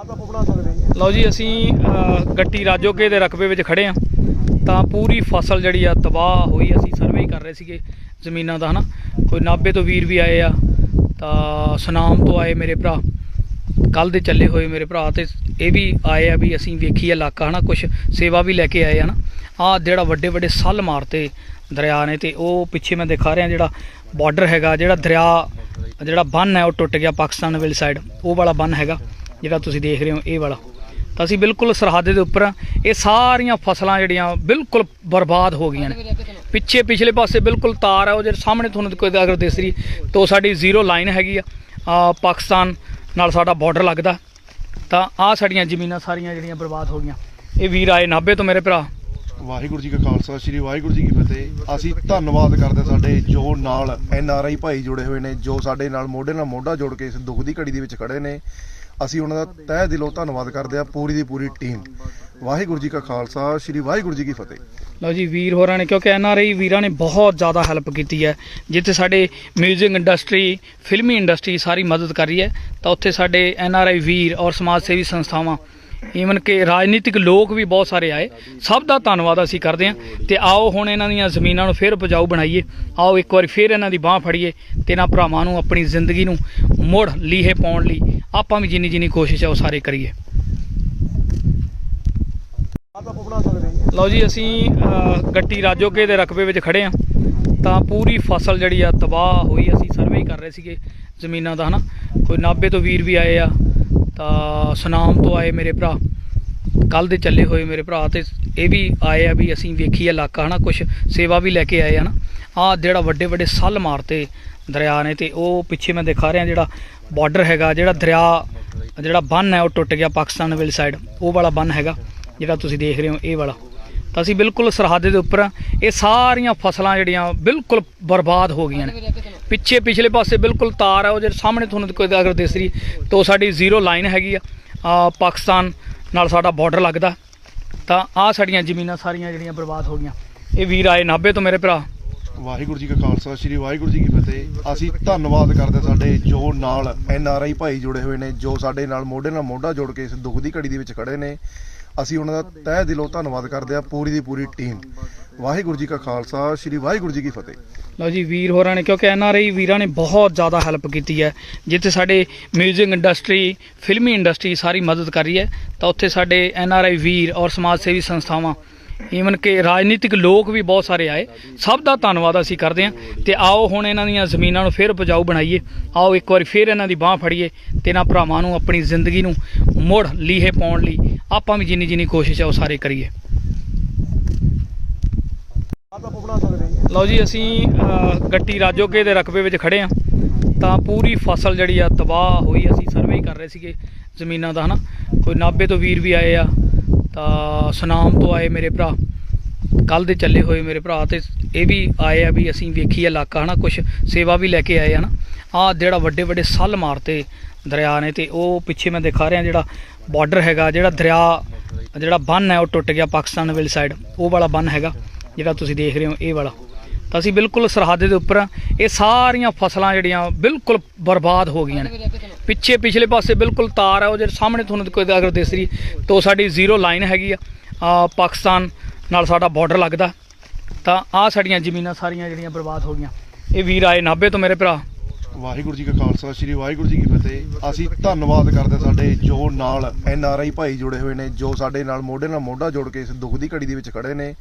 ਆਪਾਂ ਸਕਦੇ ਹਾਂ ਲਓ ਜੀ ਅਸੀਂ ਅ, ਗੱਟੀ ਰਾਜੋਕੇ ਦੇ ਰਕਬੇ ਵਿੱਚ ਖੜੇ ਆ। ਤਾਂ ਪੂਰੀ ਫਸਲ ਜਿਹੜੀ ਆ ਤਬਾਹ ਹੋਈ। ਅਸੀਂ ਸਰਵੇ ਕਰ ਰਹੇ ਸੀਗੇ ਜ਼ਮੀਨਾਂ ਦਾ ਹਨਾ? ਕੋਈ ਨਾਭੇ ਤੋਂ ਵੀਰ ਵੀ ਆਏ ਆ। ਤਾਂ ਸੁਨਾਮ ਤੋਂ ਆਏ ਮੇਰੇ ਭਰਾ। ਕੱਲ ਦੇ ਚੱਲੇ ਹੋਏ ਮੇਰੇ ਭਰਾ ਤੇ ਇਹ ਵੀ ਆਏ ਆ ਵੀ ਅਸੀਂ ਵੇਖੀ ਇਲਾਕਾ ਹਨਾ? ਕੁਝ ਸੇਵਾ ਵੀ ਲੈ ਕੇ ਆਏ ਹਨਾ? ਆ ਜਿਹੜਾ ਵੱਡੇ ਵੱਡੇ ਸੱਲ ਮਾਰਤੇ ਦਰਿਆ ਨੇ ਤੇ ਉਹ ਪਿੱਛੇ ਮੈਂ ਦਿਖਾ ਰਿਹਾ ਜਿਹੜਾ ਬਾਰਡਰ ਹੈਗਾ ਜਿਹੜਾ ਦਰਿਆ ਜਿਹੜਾ ਬੰਨ ਹੈ ਉਹ ਟੁੱਟ ਗਿਆ ਪਾਕਿਸਤਾਨ ਵਾਲੀ ਸਾਈਡ ਉਹ ਵਾਲਾ ਬੰਨ ਹੈਗਾ। ਜਿਹੜਾ ਤੁਸੀਂ ਦੇਖ ਰਹੇ ਹੋ, ਇਹ ਵਾਲਾ। ਤਾਂ ਅਸੀਂ ਬਿਲਕੁਲ ਸਰਹੱਦ ਦੇ ਉੱਪਰ ਆ। ਇਹ ਸਾਰੀਆਂ ਫਸਲਾਂ ਜਿਹੜੀਆਂ ਬਿਲਕੁਲ ਬਰਬਾਦ ਹੋ ਗਈਆਂ ਨੇ। ਪਿੱਛੇ ਪਿਛਲੇ ਪਾਸੇ ਬਿਲਕੁਲ ਤਾਰ ਆ, ਉਹ ਜਿਹੜੇ ਸਾਹਮਣੇ ਤੁਹਾਨੂੰ ਕੋਈ ਅਗਰ ਦਿਸ ਰਹੀ, ਤਾਂ ਉਹ ਸਾਡੀ ਜ਼ੀਰੋ ਲਾਈਨ ਹੈਗੀ ਆ। ਆ, ਪਾਕਿਸਤਾਨ ਨਾਲ ਸਾਡਾ ਬਾਰਡਰ ਲੱਗਦਾ। ਤਾਂ ਆ ਸਾਡੀਆਂ ਜ਼ਮੀਨਾਂ ਸਾਰੀਆਂ ਜਿਹੜੀਆਂ ਬਰਬਾਦ ਹੋ ਗਈਆਂ। ਇਹ ਵੀਰ ਆਏ ਨਾਭੇ ਤੋਂ, ਮੇਰੇ ਭਰਾ। ਵਾਹਿਗੁਰੂ ਜੀ ਕਾ ਖਾਲਸਾ, ਸ੍ਰੀ ਵਾਹਿਗੁਰੂ ਜੀ ਕੀ ਫਤਿਹ। ਅਸੀਂ ਧੰਨਵਾਦ ਕਰਦੇ ਸਾਡੇ ਜੋ ਨਾਲ ਐਨ ਆਰ ਆਈ ਭਾਈ ਜੁੜੇ ਹੋਏ ਨੇ, ਜੋ ਸਾਡੇ ਨਾਲ ਮੋਢੇ ਨਾਲ ਮੋਢਾ ਜੋੜ ਕੇ ਇਸ ਦੁੱਖ ਦੀ ਘੜੀ ਦੇ ਵਿੱਚ ਖੜੇ ਨੇ। ਅਸੀਂ ਉਹਨਾਂ ਦਾ ਤਹਿ ਦਿਲੋਂ ਧੰਨਵਾਦ ਕਰਦੇ ਆ ਪੂਰੀ ਦੀ ਪੂਰੀ ਟੀਮ। ਵਾਹਿਗੁਰੂ ਜੀ ਕਾ ਖਾਲਸਾ, ਸ੍ਰੀ ਵਾਹਿਗੁਰੂ ਜੀ ਕੀ ਫਤਿਹ। ਲਓ ਜੀ, ਵੀਰ ਹੋਰਾਂ ਨੇ, ਕਿਉਂਕਿ ਐਨ ਆਰ ਆਈ ਵੀਰਾਂ ਨੇ ਬਹੁਤ ਜ਼ਿਆਦਾ ਹੈਲਪ ਕੀਤੀ ਹੈ। ਜਿੱਥੇ ਸਾਡੇ 뮤직 ਇੰਡਸਟਰੀ ਫਿਲਮੀ ਇੰਡਸਟਰੀ ਸਾਰੀ ਮਦਦ ਕਰ ਰਹੀ ਹੈ, ਤਾਂ ਉੱਥੇ ਸਾਡੇ ਐਨ ਆਰ ਆਈ ਵੀਰ ਔਰ ਸਮਾਜ ਸੇਵੀ ਸੰਸਥਾਵਾਂ ਈਵਨ ਕਿ ਰਾਜਨੀਤਿਕ ਲੋਕ ਵੀ ਬਹੁਤ ਸਾਰੇ ਆਏ। ਸਭ ਦਾ ਧੰਨਵਾਦ ਅਸੀਂ ਕਰਦੇ ਹਾਂ। ਤੇ ਆਓ ਹੁਣ ਇਹਨਾਂ ਦੀਆਂ ਜ਼ਮੀਨਾਂ ਨੂੰ ਫਿਰ ਉਪਜਾਊ ਬਣਾਈਏ। ਆਓ ਇੱਕ ਵਾਰੀ ਫਿਰ ਇਹਨਾਂ ਦੀ ਬਾਹ ਫੜੀਏ ਤੇ ਇਹਨਾਂ ਭਰਾਵਾਂ ਨੂੰ ਆਪਣੀ ਜ਼ਿੰਦਗੀ ਨੂੰ ਮੁੜ ਲੀਹੇ ਪਾਉਣ ਲਈ ਆਪਾਂ ਵੀ ਜਿੰਨੀ ਜਿੰਨੀ ਕੋਸ਼ਿਸ਼ ਹੈ ਉਹ ਸਾਰੇ ਕਰੀਏ। ਲਓ ਜੀ ਅਸੀਂ ਗੱਟੀ ਰਾਜੋਕੇ ਦੇ ਰਕਬੇ ਵਿੱਚ ਖੜੇ ਆ ਤਾਂ ਪੂਰੀ ਫਸਲ ਜਿਹੜੀ ਆ ਤਬਾਹ ਹੋਈ। ਅਸੀਂ ਸਰਵੇ ਕਰ ਰਹੇ ਸੀਗੇ ਜ਼ਮੀਨਾਂ ਦਾ, ਹਨਾ? ਕੋਈ ਨਾਭੇ ਤੋਂ ਵੀਰ ਵੀ ਆਏ ਆ। ਸੁਨਾਮ ਤੋਂ ਆਏ ਮੇਰੇ ਭਰਾ। ਕੱਲ ਦੇ ਚੱਲੇ ਹੋਏ ਮੇਰੇ ਭਰਾ ਤੇ ਇਹ ਵੀ ਆਏ ਆ ਵੀ ਅਸੀਂ ਵੇਖੀ ਇਲਾਕਾ, ਹਨਾ ਕੁਝ ਸੇਵਾ ਵੀ ਲੈ ਕੇ ਆਏ ਹਨਾ। ਆ ਜਿਹੜਾ ਵੱਡੇ ਵੱਡੇ ਸੱਲ ਮਾਰਤੇ ਦਰਿਆ ਨੇ ਤੇ ਉਹ ਪਿੱਛੇ ਮੈਂ ਦਿਖਾ ਰਿਹਾ ਜਿਹੜਾ ਬਾਰਡਰ ਹੈਗਾ, ਜਿਹੜਾ ਦਰਿਆ, ਜਿਹੜਾ ਬੰਨ ਹੈ, ਉਹ ਟੁੱਟ ਗਿਆ ਪਾਕਿਸਤਾਨ ਵਾਲੀ ਸਾਈਡ ਉਹ ਵਾਲਾ ਬੰਨ ਹੈਗਾ, ਜਿਹੜਾ ਤੁਸੀਂ ਦੇਖ ਰਹੇ ਹੋ, ਇਹ ਵਾਲਾ। ਤਾਂ ਅਸੀਂ ਬਿਲਕੁਲ ਸਰਹੱਦ ਦੇ ਉੱਪਰ ਆ। ਇਹ ਸਾਰੀਆਂ ਫਸਲਾਂ ਜਿਹੜੀਆਂ ਬਿਲਕੁਲ ਬਰਬਾਦ ਹੋ ਗਈਆਂ ਨੇ। ਪਿੱਛੇ ਪਿਛਲੇ ਪਾਸੇ ਬਿਲਕੁਲ ਤਾਰ ਆ, ਉਹ ਜਿਹੜੇ ਸਾਹਮਣੇ ਤੁਹਾਨੂੰ ਕੋਈ ਅਗਰ ਦਿਸ ਰਹੀ, ਤਾਂ ਉਹ ਸਾਡੀ ਜ਼ੀਰੋ ਲਾਈਨ ਹੈਗੀ ਆ। ਆ ਪਾਕਿਸਤਾਨ ਨਾਲ ਸਾਡਾ ਬਾਰਡਰ ਲੱਗਦਾ। ਤਾਂ ਆ ਸਾਡੀਆਂ ਜ਼ਮੀਨਾਂ ਸਾਰੀਆਂ ਜਿਹੜੀਆਂ ਬਰਬਾਦ ਹੋ ਗਈਆਂ। ਇਹ ਵੀਰ ਆਏ ਨਾਭੇ ਤੋਂ ਮੇਰੇ ਭਰਾ। ਵਾਹਿਗੁਰੂ ਜੀ ਕਾ ਖਾਲਸਾ, ਸ੍ਰੀ ਵਾਹਿਗੁਰੂ ਜੀ ਕੀ ਫਤਿਹ। ਅਸੀਂ ਧੰਨਵਾਦ ਕਰਦੇ ਸਾਡੇ ਜੋ ਨਾਲ ਐਨ ਆਰ ਆਈ ਭਾਈ ਜੁੜੇ ਹੋਏ ਨੇ, ਜੋ ਸਾਡੇ ਨਾਲ ਮੋਢੇ ਨਾਲ ਮੋਢਾ ਜੋੜ ਕੇ ਇਸ ਦੁੱਖ ਦੀ ਘੜੀ ਦੇ ਵਿੱਚ ਖੜੇ ਨੇ। ਅਸੀਂ ਉਹਨਾਂ ਦਾ ਤਹਿ ਦਿਲੋਂ ਧੰਨਵਾਦ ਕਰਦੇ ਆ ਪੂਰੀ ਦੀ ਪੂਰੀ ਟੀਮ। ਵਾਹਿਗੁਰੂ ਜੀ ਕਾ ਖਾਲਸਾ, ਸ੍ਰੀ ਵਾਹਿਗੁਰੂ ਜੀ ਕੀ ਫਤਿਹ। ਲਓ ਜੀ, ਵੀਰ ਹੋਰਾਂ ਨੇ, ਕਿਉਂਕਿ ਐਨ ਆਰ ਆਈ ਵੀਰਾਂ ਨੇ ਬਹੁਤ ਜ਼ਿਆਦਾ ਹੈਲਪ ਕੀਤੀ ਹੈ। ਜਿੱਥੇ ਸਾਡੇ 뮤직 ਇੰਡਸਟਰੀ ਫਿਲਮੀ ਇੰਡਸਟਰੀ ਸਾਰੀ ਮਦਦ ਕਰ ਰਹੀ ਹੈ, ਤਾਂ ਉੱਥੇ ਸਾਡੇ ਐਨ ਆਰ ਆਈ ਵੀਰ ਔਰ ਸਮਾਜ ਸੇਵੀ ਸੰਸਥਾਵਾਂ ਈਵਨ ਕਿ ਰਾਜਨੀਤਿਕ ਲੋਕ ਵੀ ਬਹੁਤ ਸਾਰੇ ਆਏ। ਸਭ ਦਾ ਧੰਨਵਾਦ ਅਸੀਂ ਕਰਦੇ ਹਾਂ। ਤੇ ਆਓ ਹੁਣ ਇਹਨਾਂ ਦੀਆਂ ਜ਼ਮੀਨਾਂ ਨੂੰ ਫਿਰ ਉਪਜਾਊ ਬਣਾਈਏ। ਆਓ ਇੱਕ ਵਾਰੀ ਫਿਰ ਇਹਨਾਂ ਦੀ ਬਾਹ ਫੜੀਏ ਤੇ ਇਹਨਾਂ ਭਰਾਵਾਂ ਨੂੰ ਆਪਣੀ ਜ਼ਿੰਦਗੀ ਨੂੰ ਮੁੜ ਲੀਹੇ ਪਾਉਣ ਲਈ ਆਪਾਂ ਵੀ ਜਿੰਨੀ ਜਿੰਨੀ ਕੋਸ਼ਿਸ਼ ਆ ਉਹ ਸਾਰੇ ਕਰੀਏ। ਲਓ ਜੀ, ਅਸੀਂ ਗੱਟੀ ਰਾਜੋਕੇ ਦੇ ਰਕਬੇ ਵਿੱਚ ਖੜੇ ਆ ਤਾਂ ਪੂਰੀ ਫਸਲ ਜਿਹੜੀ ਆ ਤਬਾਹ ਹੋਈ। ਅਸੀਂ ਸਰਵੇ ਕਰ ਰਹੇ ਸੀਗੇ ਜ਼ਮੀਨਾਂ ਦਾ, ਹਨਾ। ਕੋਈ ਨਾਭੇ ਤੋਂ ਵੀਰ ਵੀ ਆਏ ਆ। ਤਾਂ ਸੁਨਾਮ ਤੋਂ ਆਏ ਮੇਰੇ ਭਰਾ। ਕੱਲ ਦੇ ਚੱਲੇ ਹੋਏ ਮੇਰੇ ਭਰਾ ਤੇ ਇਹ ਵੀ ਆਏ ਆ ਵੀ ਅਸੀਂ ਵੇਖੀ ਇਲਾਕਾ, ਹਨਾ ਕੁਝ ਸੇਵਾ ਵੀ ਲੈ ਕੇ ਆਏ ਹਨਾ। ਆ ਜਿਹੜਾ ਵੱਡੇ ਵੱਡੇ ਸੱਲ ਮਾਰਤੇ ਦਰਿਆ ਨੇ ਤੇ ਉਹ ਪਿੱਛੇ ਮੈਂ ਦਿਖਾ ਰਿਹਾ ਜਿਹੜਾ ਬਾਰਡਰ ਹੈਗਾ, ਜਿਹੜਾ ਦਰਿਆ, ਜਿਹੜਾ ਬੰਨ ਹੈ, ਉਹ ਟੁੱਟ ਗਿਆ ਪਾਕਿਸਤਾਨ ਵਾਲੀ ਸਾਈਡ ਉਹ ਵਾਲਾ ਬੰਨ ਹੈਗਾ, ਜਿਹੜਾ ਤੁਸੀਂ ਦੇਖ ਰਹੇ ਹੋ, ਇਹ ਵਾਲਾ। ਤਾਂ ਅਸੀਂ ਬਿਲਕੁਲ ਸਰਹੱਦ ਦੇ ਉੱਪਰ ਆ। ਇਹ ਸਾਰੀਆਂ ਫਸਲਾਂ ਜਿਹੜੀਆਂ ਬਿਲਕੁਲ ਬਰਬਾਦ ਹੋ ਗਈਆਂ ਨੇ। ਪਿੱਛੇ ਪਿਛਲੇ ਪਾਸੇ ਬਿਲਕੁਲ ਤਾਰ ਆ, ਉਹ ਜਿਹੜੇ ਸਾਹਮਣੇ ਤੁਹਾਨੂੰ ਕੋਈ ਅਗਰ ਦਿਸ ਰਹੀ, ਤਾਂ ਉਹ ਸਾਡੀ ਜ਼ੀਰੋ ਲਾਈਨ ਹੈਗੀ ਆ। ਆ ਪਾਕਿਸਤਾਨ ਨਾਲ ਸਾਡਾ ਬਾਰਡਰ ਲੱਗਦਾ। ਤਾਂ ਆ ਸਾਡੀਆਂ ਜ਼ਮੀਨਾਂ ਸਾਰੀਆਂ ਜਿਹੜੀਆਂ ਬਰਬਾਦ ਹੋ ਗਈਆਂ। ਇਹ ਵੀਰ ਆਏ ਨਾਭੇ ਤੋਂ, ਮੇਰੇ ਭਰਾ। ਵਾਹਿਗੁਰੂ ਜੀ ਕਾ ਖਾਲਸਾ, ਸ੍ਰੀ ਵਾਹਿਗੁਰੂ ਜੀ ਕੀ ਫਤਿਹ। ਅਸੀਂ ਧੰਨਵਾਦ ਕਰਦੇ ਸਾਡੇ ਜੋ ਨਾਲ ਐਨ ਆਰ ਆਈ ਭਾਈ ਜੁੜੇ ਹੋਏ ਨੇ, ਜੋ ਸਾਡੇ ਨਾਲ ਮੋਢੇ ਨਾਲ ਮੋਢਾ ਜੋੜ ਕੇ ਇਸ ਦੁੱਖ ਦੀ ਘੜੀ ਦੇ ਵਿੱਚ ਖੜੇ ਨੇ।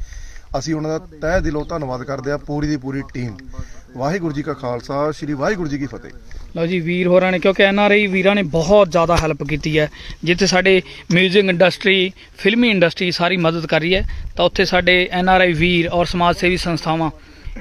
ਅਸੀਂ ਉਹਨਾਂ ਦਾ ਤਹਿ ਦਿਲੋਂ ਧੰਨਵਾਦ ਕਰਦੇ ਆ ਪੂਰੀ ਦੀ ਪੂਰੀ ਟੀਮ। ਵਾਹਿਗੁਰੂ ਜੀ ਕਾ ਖਾਲਸਾ, ਸ੍ਰੀ ਵਾਹਿਗੁਰੂ ਜੀ ਕੀ ਫਤਿਹ। ਲਓ ਜੀ, ਵੀਰ ਹੋਰਾਂ ਨੇ, ਕਿਉਂਕਿ ਐਨ ਆਰ ਆਈ ਵੀਰਾਂ ਨੇ ਬਹੁਤ ਜ਼ਿਆਦਾ ਹੈਲਪ ਕੀਤੀ ਹੈ। ਜਿੱਥੇ ਸਾਡੇ 뮤직 ਇੰਡਸਟਰੀ ਫਿਲਮੀ ਇੰਡਸਟਰੀ ਸਾਰੀ ਮਦਦ ਕਰ ਰਹੀ ਹੈ, ਤਾਂ ਉੱਥੇ ਸਾਡੇ ਐਨ ਆਰ ਆਈ ਵੀਰ ਔਰ ਸਮਾਜ ਸੇਵੀ ਸੰਸਥਾਵਾਂ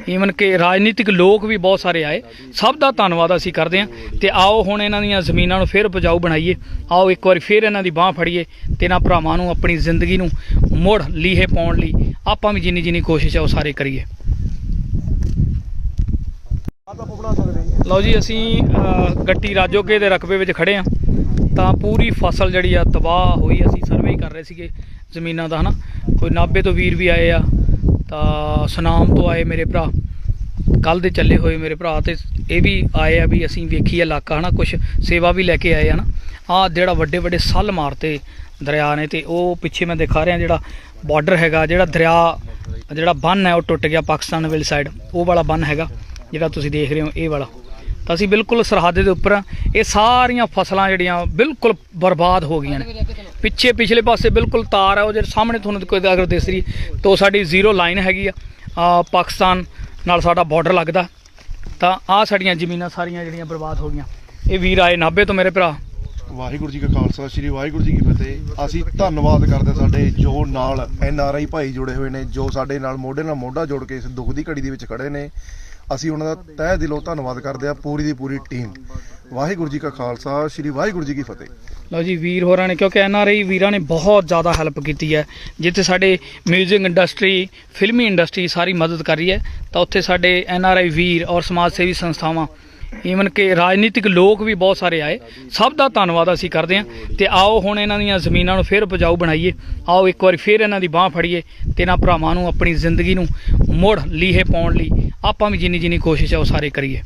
ਈਵਨ ਕਿ ਰਾਜਨੀਤਿਕ ਲੋਕ ਵੀ ਬਹੁਤ ਸਾਰੇ ਆਏ। ਸਭ ਦਾ ਧੰਨਵਾਦ ਅਸੀਂ ਕਰਦੇ ਹਾਂ। ਤੇ ਆਓ ਹੁਣ ਇਹਨਾਂ ਦੀਆਂ ਜ਼ਮੀਨਾਂ ਨੂੰ ਫੇਰ ਉਪਜਾਊ ਬਣਾਈਏ। ਆਓ ਇੱਕ ਵਾਰੀ ਫੇਰ ਇਹਨਾਂ ਦੀ ਬਾਹ ਫੜੀਏ ਤੇ ਇਹਨਾਂ ਭਰਾਵਾਂ ਨੂੰ, ਆਪਣੀ ਜ਼ਿੰਦਗੀ ਨੂੰ ਮੁੜ ਲੀਹੇ ਪਾਉਣ ਲਈ ਆਪਾਂ ਵੀ ਜਿੰਨੀ ਜਿੰਨੀ ਕੋਸ਼ਿਸ਼ ਆ ਉਹ ਸਾਰੇ ਕਰੀਏ। ਲਓ ਜੀ, ਅਸੀਂ ਗੱਟੀ ਰਾਜੋਕੇ ਦੇ ਰਕਬੇ ਵਿੱਚ ਖੜੇ ਆ ਤਾਂ ਪੂਰੀ ਫਸਲ ਜਿਹੜੀ ਆ ਤਬਾਹ ਹੋਈ। ਅਸੀਂ ਸਰਵੇ ਕਰ ਰਹੇ ਸੀਗੇ ਜ਼ਮੀਨਾਂ ਦਾ, ਹਨਾ। ਕੋਈ ਨਾਭੇ ਤੋਂ ਵੀਰ ਵੀ ਆਏ ਆ। ਤਾਂ ਸੁਨਾਮ ਤੋਂ ਆਏ ਮੇਰੇ ਭਰਾ। ਕੱਲ ਦੇ ਚੱਲੇ ਹੋਏ ਮੇਰੇ ਭਰਾ ਤੇ ਇਹ ਵੀ ਆਏ ਆ ਵੀ ਅਸੀਂ ਵੇਖੀ ਇਲਾਕਾ, ਹਨਾ ਕੁਝ ਸੇਵਾ ਵੀ ਲੈ ਕੇ ਆਏ ਹਨਾ। ਆ ਜਿਹੜਾ ਵੱਡੇ ਵੱਡੇ ਸੱਲ ਮਾਰਤੇ ਦਰਿਆ ਨੇ ਤੇ ਉਹ ਪਿੱਛੇ ਮੈਂ ਦਿਖਾ ਰਿਹਾ ਜਿਹੜਾ ਬਾਰਡਰ ਹੈਗਾ, ਜਿਹੜਾ ਦਰਿਆ, ਜਿਹੜਾ ਬੰਨ ਹੈ, ਉਹ ਟੁੱਟ ਗਿਆ ਪਾਕਿਸਤਾਨ ਵਾਲੀ ਸਾਈਡ ਉਹ ਵਾਲਾ ਬੰਨ ਹੈਗਾ, ਜਿਹੜਾ ਤੁਸੀਂ ਦੇਖ ਰਹੇ ਹੋ, ਇਹ ਵਾਲਾ। ਤਾਂ ਅਸੀਂ ਬਿਲਕੁਲ ਸਰਹੱਦ ਦੇ ਉੱਪਰ ਹਾਂ। ਇਹ ਸਾਰੀਆਂ ਫਸਲਾਂ ਜਿਹੜੀਆਂ ਬਿਲਕੁਲ ਬਰਬਾਦ ਹੋ ਗਈਆਂ ਨੇ। ਪਿੱਛੇ ਪਿਛਲੇ ਪਾਸੇ ਬਿਲਕੁਲ ਤਾਰ ਹੈ ਉਹ ਜਿਹੜੇ ਸਾਹਮਣੇ ਤੁਹਾਨੂੰ ਕੋਈ ਅਗਰ ਦਿਸ ਰਹੀ, ਤਾਂ ਉਹ ਸਾਡੀ ਜ਼ੀਰੋ ਲਾਈਨ ਹੈਗੀ ਆ। ਆ, ਪਾਕਿਸਤਾਨ ਨਾਲ ਸਾਡਾ ਬਾਰਡਰ ਲੱਗਦਾ। ਤਾਂ ਆ ਸਾਡੀਆਂ ਜ਼ਮੀਨਾਂ ਸਾਰੀਆਂ ਜਿਹੜੀਆਂ ਬਰਬਾਦ ਹੋ ਗਈਆਂ। ਇਹ ਵੀਰ ਆਏ ਨਾਭੇ ਤੋਂ ਮੇਰੇ ਭਰਾ। ਵਾਹਿਗੁਰੂ ਜੀ ਕਾ ਖਾਲਸਾ, ਸ੍ਰੀ ਵਾਹਿਗੁਰੂ ਜੀ ਕੀ ਫਤਿਹ। ਅਸੀਂ ਧੰਨਵਾਦ ਕਰਦੇ ਸਾਡੇ ਜੋ ਨਾਲ ਐਨ ਆਰ ਆਈ ਭਾਈ ਜੁੜੇ ਹੋਏ ਨੇ, ਜੋ ਸਾਡੇ ਨਾਲ ਮੋਢੇ ਨਾਲ ਮੋਢਾ ਜੋੜ ਕੇ ਇਸ ਦੁੱਖ ਦੀ ਘੜੀ ਦੇ ਵਿੱਚ ਖੜੇ ਨੇ। ਅਸੀਂ ਉਹਨਾਂ ਦਾ ਤਹਿ ਦਿਲੋਂ ਧੰਨਵਾਦ ਕਰਦੇ ਆ ਪੂਰੀ ਦੀ ਪੂਰੀ ਟੀਮ। ਵਾਹਿਗੁਰੂ ਜੀ ਕਾ ਖਾਲਸਾ, ਸ੍ਰੀ ਵਾਹਿਗੁਰੂ ਜੀ ਕੀ ਫਤਿਹ। ਲਓ ਜੀ, ਵੀਰ ਹੋਰਾਂ ਨੇ, ਕਿਉਂਕਿ ਐਨ ਆਰ ਆਈ ਵੀਰਾਂ ਨੇ ਬਹੁਤ ਜ਼ਿਆਦਾ ਹੈਲਪ ਕੀਤੀ ਹੈ। ਜਿੱਥੇ ਸਾਡੇ 뮤직 ਇੰਡਸਟਰੀ ਫਿਲਮੀ ਇੰਡਸਟਰੀ ਸਾਰੀ ਮਦਦ ਕਰ ਰਹੀ ਹੈ, ਤਾਂ ਉੱਥੇ ਸਾਡੇ ਐਨ ਆਰ ਆਈ ਵੀਰ ਔਰ ਸਮਾਜ ਸੇਵੀ ਸੰਸਥਾਵਾਂ ਈਵਨ ਕਿ ਰਾਜਨੀਤਿਕ ਲੋਕ ਵੀ ਬਹੁਤ ਸਾਰੇ ਆਏ। ਸਭ ਦਾ ਧੰਨਵਾਦ ਅਸੀਂ ਕਰਦੇ ਹਾਂ। ਤੇ ਆਓ ਹੁਣ ਇਹਨਾਂ ਦੀਆਂ ਜ਼ਮੀਨਾਂ ਨੂੰ ਫਿਰ ਉਪਜਾਊ ਬਣਾਈਏ। ਆਓ ਇੱਕ ਵਾਰੀ ਫਿਰ ਇਹਨਾਂ ਦੀ ਬਾਹ ਫੜੀਏ ਤੇ ਇਹਨਾਂ ਭਰਾਵਾਂ ਨੂੰ, ਆਪਣੀ ਜ਼ਿੰਦਗੀ ਨੂੰ ਮੁੜ ਲੀਹੇ ਪਾਉਣ ਲਈ ਆਪਾਂ ਵੀ ਜਿੰਨੀ ਜਿੰਨੀ ਕੋਸ਼ਿਸ਼ ਹੈ ਉਹ ਸਾਰੇ ਕਰੀਏ।